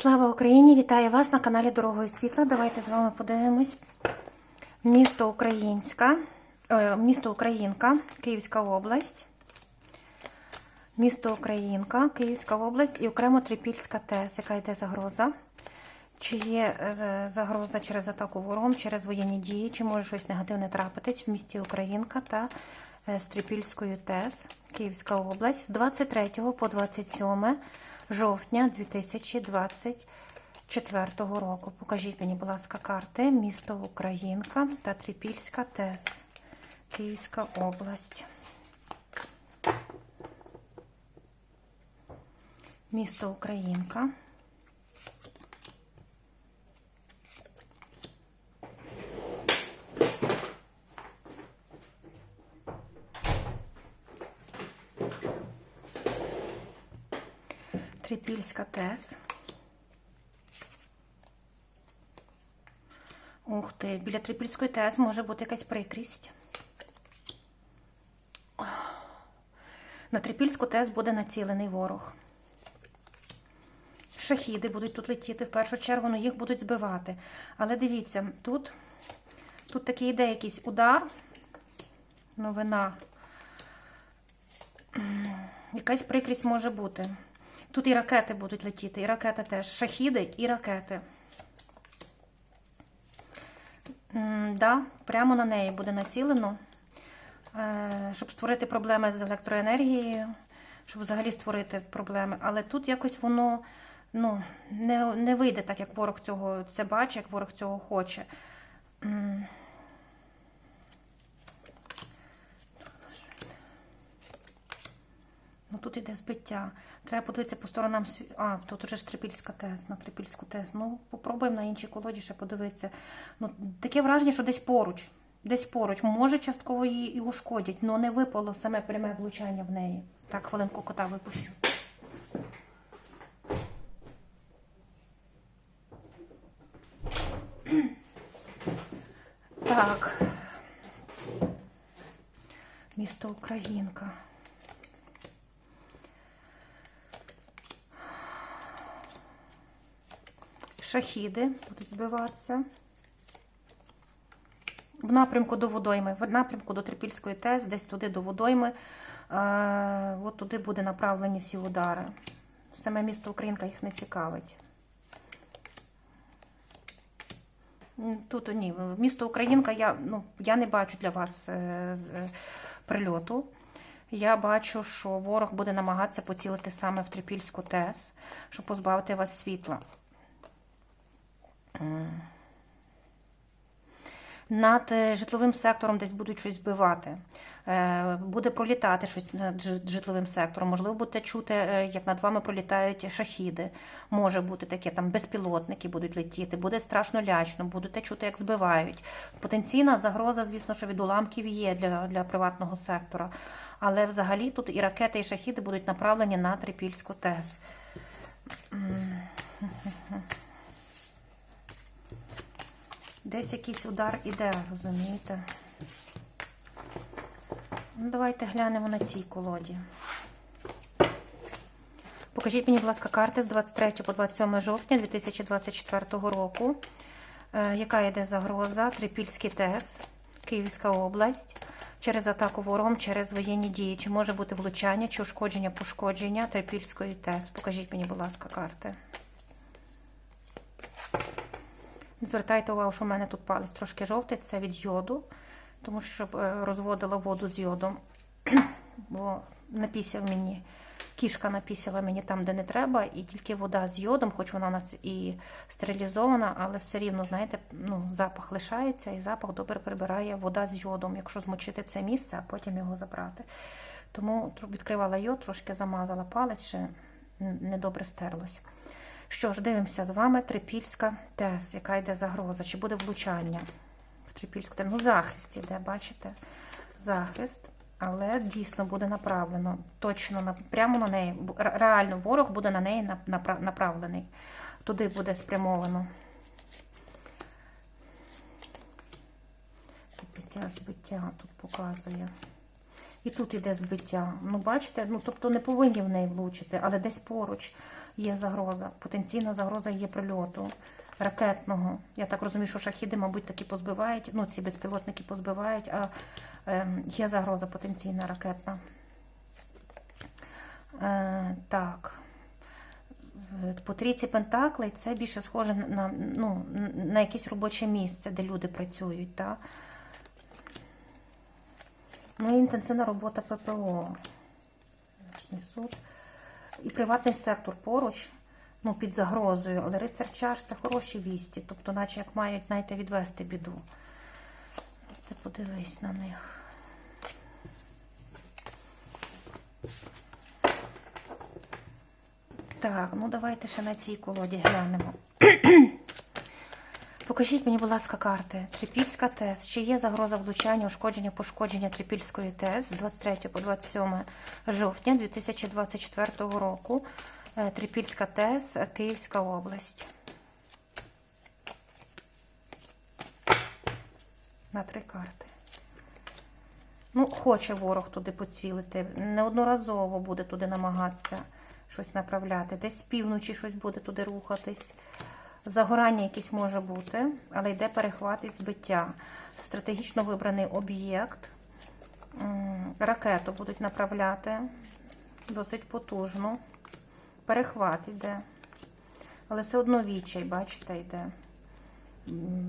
Слава Україні! Вітаю вас на каналі Дорогою Світла. Давайте з вами подивимось. Місто Українська, е, місто Українка, Київська область. Місто Українка, Київська область і окремо Трипільська ТЕС, яка йде загроза. Чи є е, загроза через атаку ворогом, через воєнні дії, чи може щось негативне трапитись в місті Українка та е, з Трипільською ТЕС, Київська область з 23 по 27 жовтня 2024 року. Покажіть мені, будь ласка, карти місто Українка та Трипільська ТЕС, Київська область. Місто Українка. Трипільська ТЕС. Ух ти, біля Трипільської ТЕС може бути якась прикрість. На Трипільську ТЕС буде націлений ворог. Шахіди будуть тут летіти в першу чергу, ну їх будуть збивати. Але дивіться, тут, тут такий йде якийсь удар, новина. Якась прикрість може бути. Тут і ракети будуть летіти, і ракети теж. Шахіди і ракети. Да, прямо на неї буде націлено, е, щоб створити проблеми з електроенергією, щоб взагалі створити проблеми. Але тут якось воно ну, не, не вийде так, як ворог цього це бачить, як ворог цього хоче. Ну тут іде збиття. Треба подивитися по сторонам А, тут уже ж Трипільська ТЕС, на Трипільську ТЕС. Ну, попробуємо на іншій колоді ще подивитися. Ну, таке враження, що десь поруч. Десь поруч. Може, частково її і ушкодять, але не випало саме пряме влучання в неї. Так, хвилинку кота випущу. Так. Місто Українка. Шахіди будуть збиватися. В напрямку до водойми, в напрямку до Трипільської ТЕС, десь туди до водойми. Е, от туди буде направлені всі удари. Саме місто Українка їх не цікавить. Тут ні, місто Українка я, ну, я не бачу для вас е, е, прильоту. Я бачу, що ворог буде намагатися поцілити саме в Трипільську ТЕС, щоб позбавити вас світла. Над е, житловим сектором десь будуть щось збивати. Е, Буде пролітати щось над житловим сектором. Можливо, будете чути, е, як над вами пролітають шахіди. Може бути таке, там безпілотники будуть летіти, буде страшно лячно, будете чути, як збивають. Потенційна загроза, звісно, що від уламків є для, для приватного сектора. Але взагалі тут і ракети, і шахіди будуть направлені на Трипільську ТЕС. Десь якийсь удар іде, розумієте? Ну, давайте глянемо на цій колоді. Покажіть мені, будь ласка, карти з 23 по 27 жовтня 2024 року. Е, яка йде загроза? Трипільський ТЕС, Київська область. Через атаку ворогом, через воєнні дії. Чи може бути влучання, чи ушкодження, пошкодження Трипільської ТЕС? Покажіть мені, будь ласка, карти. Звертайте увагу, що в мене тут палець трошки жовтий, це від йоду, тому що е, розводила воду з йодом, бо напісяв мені, кішка напісяла мені там, де не треба, і тільки вода з йодом, хоч вона у нас і стерилізована, але все рівно, знаєте, ну, запах лишається, і запах добре прибирає вода з йодом, якщо змочити це місце, а потім його забрати. Тому відкривала йод, трошки замазала палець, ще недобре стерлось. Що ж, дивимося з вами Трипільська ТЕС, яка йде загроза. Чи буде влучання в Трипільську ТЕС? Ну, захист іде, бачите? Захист, але дійсно буде направлено. Точно прямо на неї. Реально ворог буде на неї направлений. Туди буде спрямовано. Збиття, збиття тут показує. І тут іде збиття. Ну, бачите, ну тобто не повинні в неї влучити, але десь поруч. є загроза. Потенційна загроза є прильоту ракетного. Я так розумію, що шахіди, мабуть, таки позбивають, ну, ці безпілотники позбивають, а ем, є загроза потенційна ракетна. Е, так. Е, По трійці Пентаклей це більше схоже на, ну, на якесь робоче місце, де люди працюють. Так? Інтенсивна робота ППО. Суд. І приватний сектор поруч, ну, під загрозою, але рицар чаш це хороші вісті, тобто, наче як мають знаєте, відвести біду. Ти подивись на них. Так, ну давайте ще на цій колоді глянемо. Покажіть мені, будь ласка, карти. Трипільська ТЕС. Чи є загроза влучання, ушкодження, пошкодження Трипільської ТЕС з 23 по 27 жовтня 2024 року. Е, Трипільська ТЕС, Київська область. На три карти. Ну, хоче ворог туди поцілити. Неодноразово буде туди намагатися щось направляти. Десь з півночі щось буде туди рухатись. Загорання якесь може бути, але йде перехват і збиття. Стратегічно вибраний об'єкт. Ракету будуть направляти досить потужно. Перехват йде. Але все одно відчай, бачите, йде.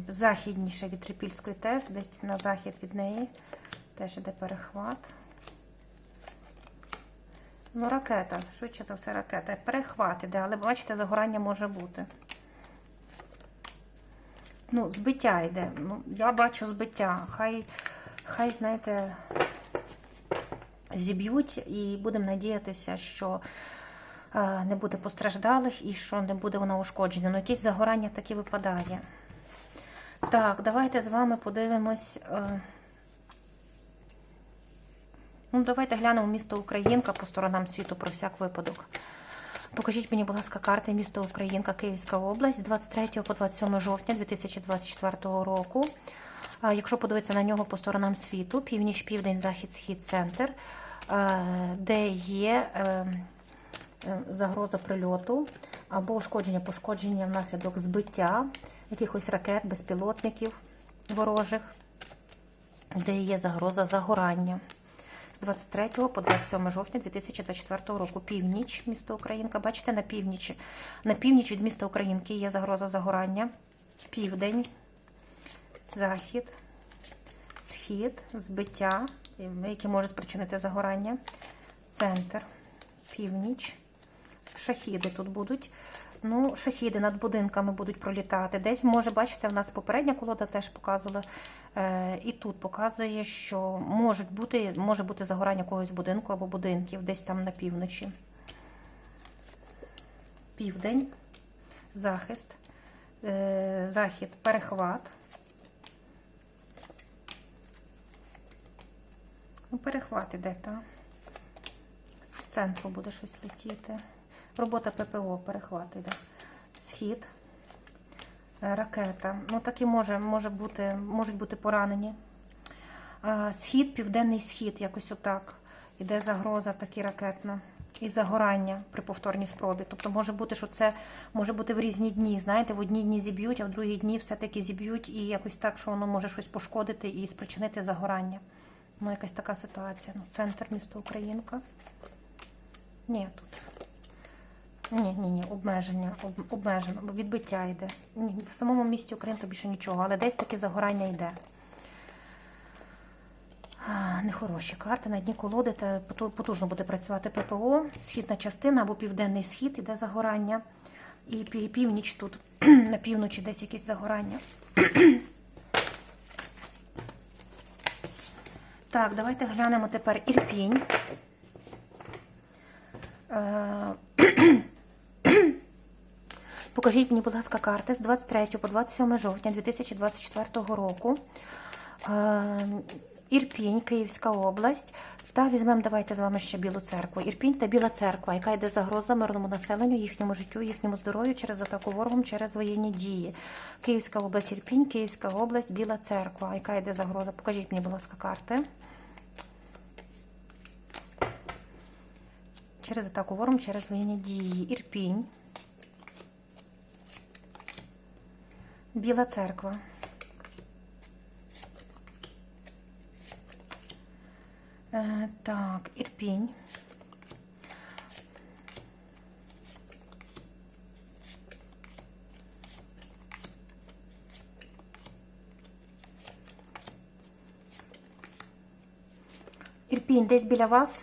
Західніше від Трипільської ТЕС, десь на захід від неї. Теж йде перехват. Ну, ракета, швидше за все, ракета. Перехват іде, але бачите, загорання може бути. Ну, збиття йде. Ну, я бачу збиття. Хай, хай, знаєте, зіб'ють і будемо надіятися, що е, не буде постраждалих і що не буде вона ушкоджена. Ну, якесь загорання таки випадає. Так, давайте з вами подивимось. Е, ну, давайте глянемо місто Українка по сторонам світу про всяк випадок. Покажіть мені, будь ласка, карти місто Українка, Київська область з 23 по 27 жовтня 2024 року. Якщо подивитися на нього по сторонам світу, північ, південь, захід, схід, центр, де є е, е, загроза прильоту або ушкодження, пошкодження внаслідок збиття якихось ракет, безпілотників ворожих, де є загроза загорання з 23 по 27 жовтня 2024 року. Північ, місто Українка. Бачите, на північі. На північ від міста Українки є загроза загорання. Південь, захід, схід, збиття, яке може спричинити загорання. Центр, північ. Шахіди тут будуть. Ну, шахіди над будинками будуть пролітати. Десь, може, бачите, в нас попередня колода теж показувала. Е, і тут показує, що може бути, може бути загорання когось будинку або будинків, десь там на півночі. Південь, захист, е, захід, перехват. Ну, перехват іде, так? З центру буде щось летіти. Робота ППО, перехват іде. Схід, ракета. Ну, такі може, може бути, можуть бути поранені. Е, Схід, південний схід, якось отак. Іде загроза такі ракетна. І загорання при повторній спробі. Тобто може бути, що це може бути в різні дні. Знаєте, в одні дні зіб'ють, а в другі дні все-таки зіб'ють і якось так, що воно може щось пошкодити і спричинити загорання. Ну, якась така ситуація. Ну, Центр міста Українка. Ні, тут. Ні, ні, ні, обмеження, об, обмежено, відбиття йде. Ні, в самому місті Українка більше нічого, але десь таке загорання йде. Нехороші карти. На дні колоди та потужно буде працювати ППО, східна частина або південний схід іде загорання. І північ тут, на півночі десь якесь загорання. Так, давайте глянемо тепер Ірпінь. Покажіть мені, будь ласка, карти з 23 по 27 жовтня 2024 року. Е, Ірпінь, Київська область. Та візьмемо, давайте з вами ще Білу церкву. Ірпінь та Біла церква, яка йде загроза мирному населенню, їхньому життю, їхньому здоров'ю через атаку ворогом, через воєнні дії. Київська область, Ірпінь, Київська область, Біла церква. Яка йде загроза? Покажіть мені, будь ласка, карти. Через атаку ворогом, через воєнні дії. Ірпінь. Біла церква. Е, так, Ірпінь. Ірпінь десь біля вас,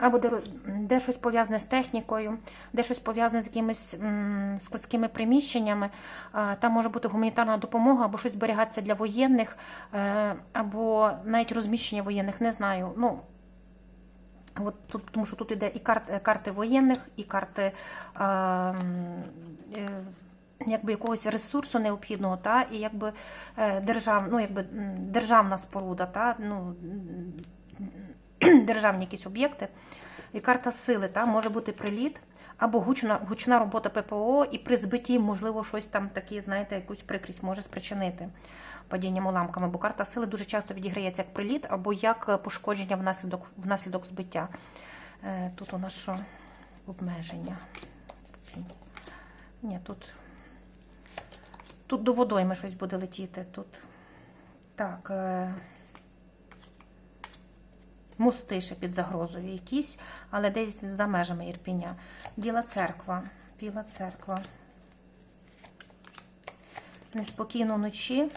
або де, де щось пов'язане з технікою, де щось пов'язане з якимись складськими приміщеннями. Там може бути гуманітарна допомога, або щось зберігатися для воєнних, е, або навіть розміщення воєнних, не знаю. Ну, От тут, тому що тут іде і карти, карти воєнних, і карти е, е, якби якогось ресурсу необхідного, та, і якби, е, держав, ну, якби, державна споруда, та, ну, державні якісь об'єкти. І карта сили, та, може бути приліт, або гучна, гучна робота ППО, і при збитті, можливо, щось там таке, знаєте, якусь прикрість може спричинити падінням уламками, бо карта сили дуже часто відіграється як приліт або як пошкодження внаслідок, внаслідок збиття. Е, Тут у нас що? Обмеження. Ні, тут, тут до водойми щось буде летіти. Тут. Так. Мости ще під загрозою якісь, але десь за межами Ірпіня. Біла церква. Біла церква. Неспокійно вночі.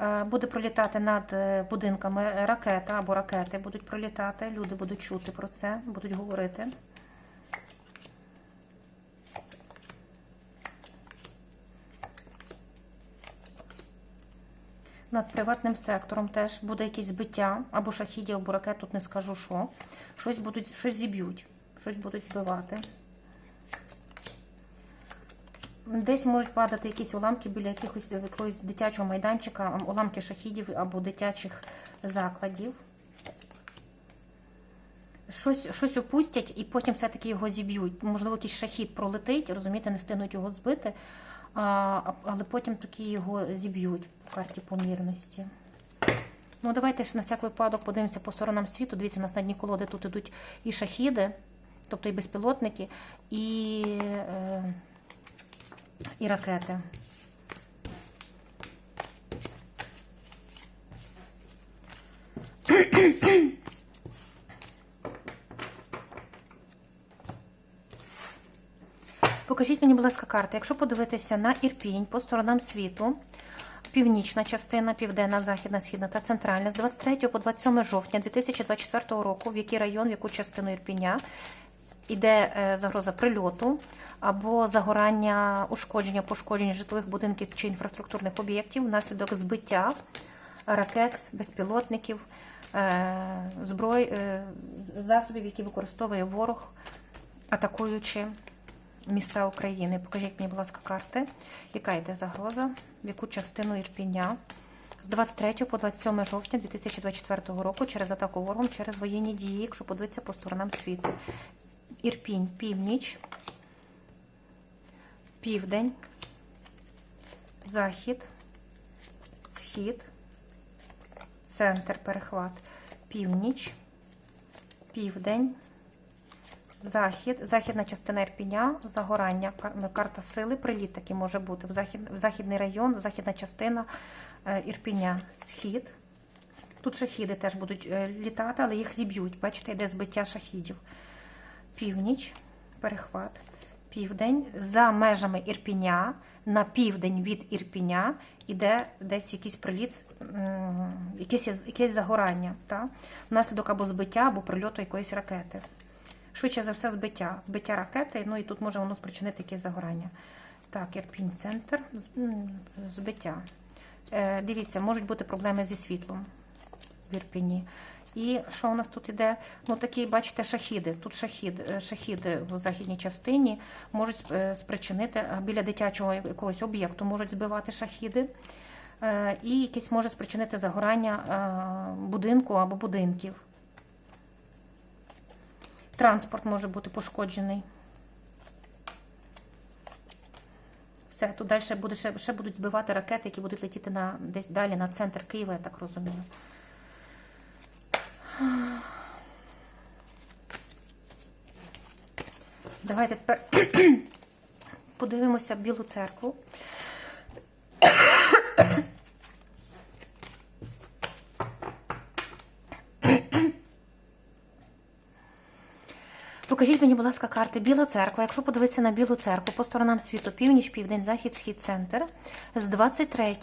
Е, Буде пролітати над е, будинками ракета або ракети будуть пролітати. Люди будуть чути про це, будуть говорити. Над приватним сектором теж буде якесь збиття або шахідів, або ракет, тут не скажу що. Щось будуть, щось зіб'ють, щось будуть збивати. Десь можуть падати якісь уламки біля якихось якогось дитячого майданчика, уламки шахідів або дитячих закладів. Щось щось опустять і потім все-таки його зіб'ють. Можливо, якийсь шахід пролетить, розумієте, не встигнуть його збити, але потім таки його зіб'ють по карті помірності. Ну, давайте ж на всяк випадок подивимося по сторонам світу. Дивіться, у нас на дні колоди тут ідуть і шахіди, тобто і безпілотники, і. Е, і ракети. Покажіть мені, будь ласка, карти. Якщо подивитися на Ірпінь по сторонам світу, північна частина, південна, західна, східна та центральна, з 23 по 27 жовтня 2024 року, в який район, в яку частину Ірпіня іде е, загроза прильоту або загорання, ушкодження, пошкодження житлових будинків чи інфраструктурних об'єктів внаслідок збиття ракет, безпілотників, е, зброй, е, засобів, які використовує ворог, атакуючи міста України. Покажіть мені, будь ласка, карти, яка йде загроза, в яку частину Ірпіня. З 23 по 27 жовтня 2024 року через атаку ворогом, через воєнні дії, якщо подивитися по сторонам світу. Ірпінь, північ, південь, захід, схід, центр, перехват, північ, південь, захід, західна частина Ірпіня, загорання, карта сили, приліт такий може бути в, захід, в західний район, західна частина е, Ірпіня, схід. Тут шахіди теж будуть е, літати, але їх зіб'ють. Бачите, йде збиття шахідів північ, перехват, південь, за межами Ірпіня, на південь від Ірпіня іде десь якийсь приліт, якесь, якесь загорання, та? внаслідок або збиття, або прильоту якоїсь ракети. Швидше за все, збиття. Збиття ракети, ну і тут може воно спричинити якесь загорання. Так, Ірпінь центр, збиття. Е, дивіться, можуть бути проблеми зі світлом в Ірпіні. І що у нас тут іде? Ну такі, бачите, шахіди. Тут шахід, е, шахіди в західній частині можуть е, спричинити біля дитячого якогось об'єкту, можуть збивати шахіди. Е, І якесь може спричинити загорання будинку або будинків. Транспорт може бути пошкоджений. Все, тут далі буде ще, ще будуть збивати ракети, які будуть летіти на десь далі на центр Києва, я так розумію. Давайте тепер подивимося Білу церкву. Покажіть мені, будь ласка, карти Біла церква. Якщо подивитися на Білу церкву по сторонам світу, північ, південь, захід, схід, центр, з 23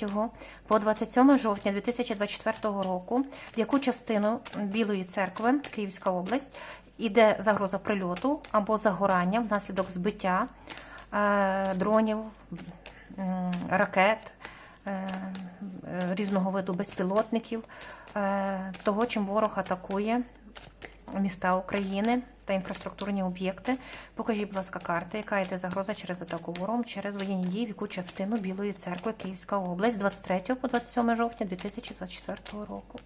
по 27 жовтня 2024 року, в яку частину Білої церкви, Київська область, іде загроза прильоту або загорання внаслідок збиття е, дронів, ракет, е, е, різного виду безпілотників, того, чим ворог атакує міста України та інфраструктурні об'єкти. Покажіть, будь ласка, карти, яка йде загроза через атаку ворогом, через воєнні дії, в яку частину Білої церкви Київська область 23 по 27 жовтня 2024 року.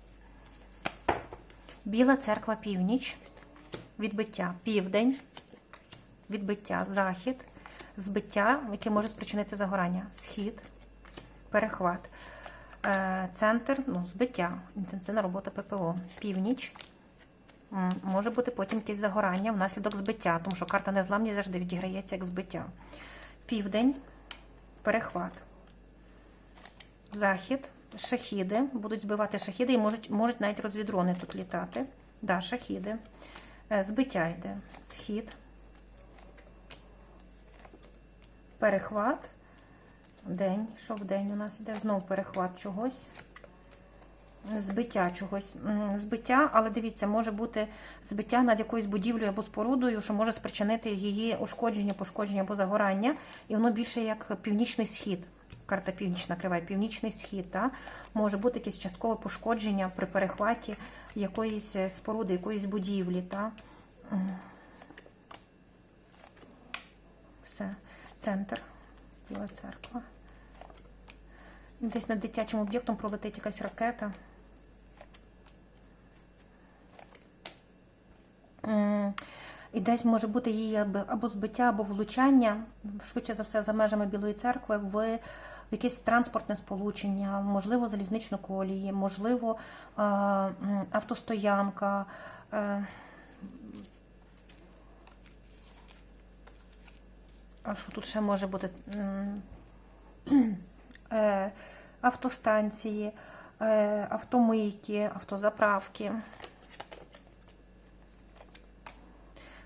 Біла церква північ, відбиття південь, відбиття захід, збиття, яке може спричинити загорання, схід, перехват. Е, Центр, ну, збиття, інтенсивна робота ППО, північ, Може бути потім якесь загорання внаслідок збиття, тому що карта незламність завжди відіграється як збиття. Південь, перехват. Захід, шахіди. Будуть збивати шахіди і можуть, можуть навіть розвідрони тут літати. Да, шахіди. Е, Збиття йде. Схід. Перехват. День. Що в день у нас йде? Знову перехват чогось збиття чогось. Збиття, але дивіться, може бути збиття над якоюсь будівлею або спорудою, що може спричинити її ушкодження, пошкодження або загорання, і воно більше як північний схід. Карта північ накриває північний схід. Та? Може бути якесь часткове пошкодження при перехваті якоїсь е, споруди, якоїсь будівлі. Та? Все. Центр. Біла церква. Десь над дитячим об'єктом пролетить якась ракета. І десь може бути її або- збиття, або влучання, швидше за все, за межами Білої церкви, в якесь транспортне сполучення, можливо, залізничну колії, можливо, автостоянка. е, А що тут ще може бути? Е, автостанції, е, автомийки, автозаправки.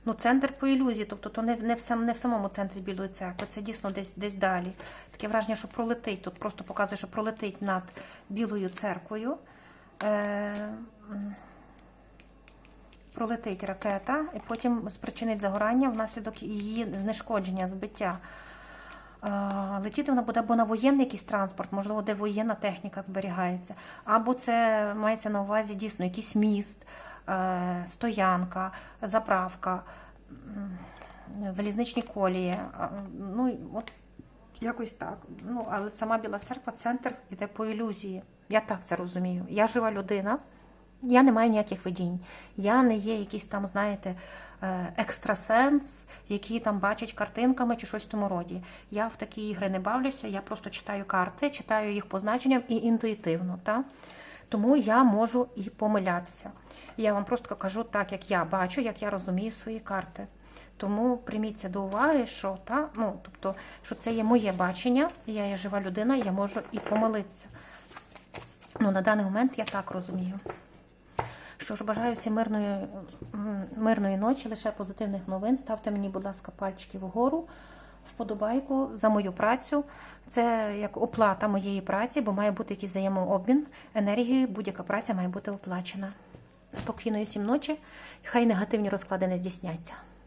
Ну, центр по ілюзії, тобто то не, не, в сам, не в самому центрі Білої церкви, це дійсно десь, десь далі. Таке враження, що пролетить. Тут просто показує, що пролетить над Білою церквою. Е, пролетить ракета і потім спричинить загорання внаслідок її знешкодження, збиття. Летіти вона буде або на воєнний якийсь транспорт, можливо, де воєнна техніка зберігається, або це мається на увазі дійсно якийсь міст, е, стоянка, заправка, залізничні колії. Ну, от якось так. Ну, але сама Біла церква, центр іде по ілюзії. Я так це розумію. Я жива людина. Я не маю ніяких видінь. Я не є якийсь там, знаєте, е, екстрасенс, який там бачить картинками чи щось в тому роді. Я в такі ігри не бавлюся, я просто читаю карти, читаю їх по значенням і інтуїтивно. Та? Тому я можу і помилятися. Я вам просто кажу так, як я бачу, як я розумію свої карти. Тому прийміть це до уваги, що та, ну, тобто, що це є моє бачення, я є жива людина, я можу і помилитися. Ну, на даний момент я так розумію. Що ж, бажаю всім мирної, мирної ночі, лише позитивних новин. Ставте мені, будь ласка, пальчики вгору, вподобайку за мою працю. Це як оплата моєї праці, бо має бути якийсь взаємообмін енергією. Будь-яка праця має бути оплачена. Спокійної всім ночі. Хай негативні розклади не здійсняться.